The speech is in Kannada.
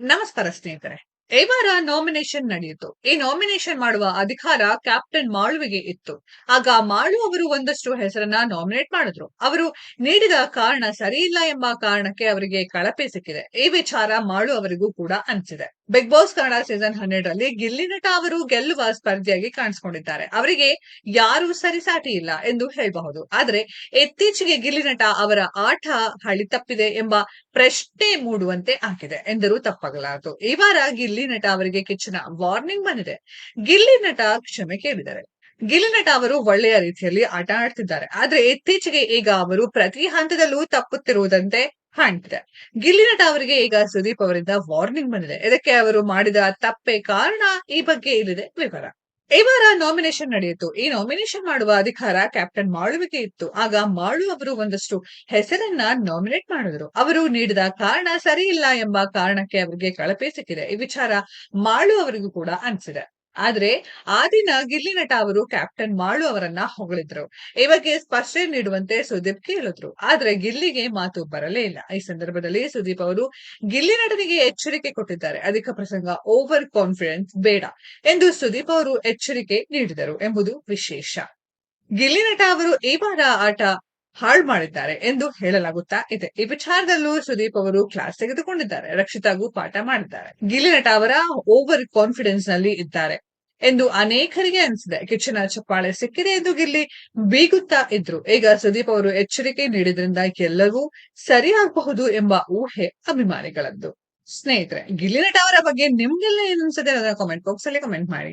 ನಮಸ್ಕಾರ ಸ್ನೇಹಿತರೆ. ಈ ನಾಮಿನೇಷನ್ ನಡೆಯಿತು. ಈ ನಾಮಿನೇಷನ್ ಮಾಡುವ ಅಧಿಕಾರ ಕ್ಯಾಪ್ಟನ್ ಮಾಳುವಿಗೆ ಇತ್ತು. ಆಗ ಮಾಳು ಅವರು ಒಂದಷ್ಟು ಹೆಸರನ್ನ ನಾಮಿನೇಟ್ ಮಾಡಿದ್ರು. ಅವರು ನೀಡಿದ ಕಾರಣ ಸರಿಯಿಲ್ಲ ಎಂಬ ಕಾರಣಕ್ಕೆ ಅವರಿಗೆ ಕಳಪೆ ಸಿಕ್ಕಿದೆ. ಈ ವಿಚಾರ ಮಾಳು ಅವರಿಗೂ ಕೂಡ ಅನಿಸಿದೆ. ಬಿಗ್ ಬಾಸ್ ಕನ್ನಡ ಸೀಸನ್ ಹನ್ನೆರಡರಲ್ಲಿ ಗಿಲ್ಲಿ ನಟ ಅವರು ಗೆಲ್ಲುವ ಸ್ಪರ್ಧಿಯಾಗಿ ಕಾಣಿಸಿಕೊಂಡಿದ್ದಾರೆ. ಅವರಿಗೆ ಯಾರು ಸರಿಸಾಟಿ ಇಲ್ಲ ಎಂದು ಹೇಳಬಹುದು. ಆದ್ರೆ ಇತ್ತೀಚೆಗೆ ಗಿಲ್ಲಿ ನಟ ಅವರ ಆಟ ಹಳಿ ತಪ್ಪಿದೆ ಎಂಬ ಪ್ರಶ್ನೆ ಮೂಡುವಂತೆ ಆಗಿದೆ ಎಂದರೂ ತಪ್ಪಾಗಲಾರದು. ಈ ವಾರ ಗಿಲ್ಲಿ ನಟ ಅವರಿಗೆ ಕಿಚ್ಚನ ವಾರ್ನಿಂಗ್ ಬಂದಿದೆ. ಗಿಲ್ಲಿ ನಟ ಕ್ಷಮೆ ಕೇಳಿದ್ದಾರೆ. ಗಿಲ್ಲಿ ನಟ ಅವರು ಒಳ್ಳೆಯ ರೀತಿಯಲ್ಲಿ ಆಟ ಆಡ್ತಿದ್ದಾರೆ. ಆದ್ರೆ ಇತ್ತೀಚೆಗೆ ಈಗ ಅವರು ಪ್ರತಿ ಹಂತದಲ್ಲೂ ತಪ್ಪುತ್ತಿರುವುದಂತೆ ಕಾಣ್ತಿದೆ. ಗಿಲ್ಲಿ ನಟ ಅವರಿಗೆ ಈಗ ಸುದೀಪ್ ಅವರಿಂದ ವಾರ್ನಿಂಗ್ ಬಂದಿದೆ. ಇದಕ್ಕೆ ಅವರು ಮಾಡಿದ ತಪ್ಪೆ ಕಾರಣ ಈ ಬಗ್ಗೆ ಇಲ್ಲಿದೆ ವಿವರ. ಈ ವಾರ ನಾಮಿನೇಷನ್ ನಡೆಯಿತು. ಈ ನಾಮಿನೇಷನ್ ಮಾಡುವ ಅಧಿಕಾರ ಕ್ಯಾಪ್ಟನ್ ಮಾಳುವಿಗೆ ಇತ್ತು. ಆಗ ಮಾಳು ಅವರು ಒಂದಷ್ಟು ಹೆಸರನ್ನ ನಾಮಿನೇಟ್ ಮಾಡಿದ್ರು. ಅವರು ನೀಡಿದ ಕಾರಣ ಸರಿ ಇಲ್ಲ ಎಂಬ ಕಾರಣಕ್ಕೆ ಅವರಿಗೆ ಕಳಪೆ ಸಿಕ್ಕಿದೆ. ಈ ವಿಚಾರ ಮಾಳು ಅವರಿಗೂ ಕೂಡ ಅನಿಸಿದೆ. ಆದ್ರೆ ಆ ದಿನ ಗಿಲ್ಲಿ ನಟ ಅವರು ಕ್ಯಾಪ್ಟನ್ ಮಾಳು ಅವರನ್ನ ಹೊಗಳಿದ್ರು. ಈ ಬಗ್ಗೆ ಸ್ಪಷ್ಟನೆ ನೀಡುವಂತೆ ಸುದೀಪ್ ಕೇಳಿದ್ರು. ಆದ್ರೆ ಗಿಲ್ಲಿಗೆ ಮಾತು ಬರಲೇ ಇಲ್ಲ. ಈ ಸಂದರ್ಭದಲ್ಲಿ ಸುದೀಪ್ ಅವರು ಗಿಲ್ಲಿ ನಟನಿಗೆ ಎಚ್ಚರಿಕೆ ಕೊಟ್ಟಿದ್ದಾರೆ. ಅಧಿಕ ಪ್ರಸಂಗ ಓವರ್ ಕಾನ್ಫಿಡೆನ್ಸ್ ಬೇಡ ಎಂದು ಸುದೀಪ್ ಅವರು ಎಚ್ಚರಿಕೆ ನೀಡಿದರು ಎಂಬುದು ವಿಶೇಷ. ಗಿಲ್ಲಿ ನಟ ಅವರು ಈ ವಾರ ಆಟ ಹಾಳು ಮಾಡಿದ್ದಾರೆ ಎಂದು ಹೇಳಲಾಗುತ್ತಾ ಇದೆ. ಈ ವಿಚಾರದಲ್ಲೂ ಸುದೀಪ್ ಅವರು ಕ್ಲಾಸ್ ತೆಗೆದುಕೊಂಡಿದ್ದಾರೆ. ರಕ್ಷಿತಾಗೂ ಪಾಠ ಮಾಡಿದ್ದಾರೆ. ಗಿಲ್ಲಿ ನಟ ಅವರ ಓವರ್ ಕಾನ್ಫಿಡೆನ್ಸ್ನಲ್ಲಿ ಇದ್ದಾರೆ ಎಂದು ಅನೇಕರಿಗೆ ಅನಿಸಿದೆ. ಕಿಚ್ಚನ ಚಪ್ಪಾಳೆ ಸಿಕ್ಕಿದೆ ಎಂದು ಗಿಲ್ಲಿ ಬೀಗುತ್ತಾ ಇದ್ರು. ಈಗ ಸುದೀಪ್ ಅವರು ಎಚ್ಚರಿಕೆ ನೀಡಿದ್ರಿಂದ ಎಲ್ಲವೂ ಸರಿಯಾಗಬಹುದು ಎಂಬ ಊಹೆ ಅಭಿಮಾನಿಗಳದ್ದು. ಸ್ನೇಹಿತರೆ, ಗಿಲ್ಲಿ ನಟ ಅವರ ಬಗ್ಗೆ ನಿಮ್ಗೆಲ್ಲ ಏನ್ ಅನ್ಸುತ್ತೆ ಅದನ್ನ ಕಾಮೆಂಟ್ ಬಾಕ್ಸ್ ಅಲ್ಲಿ ಕಮೆಂಟ್ ಮಾಡಿ.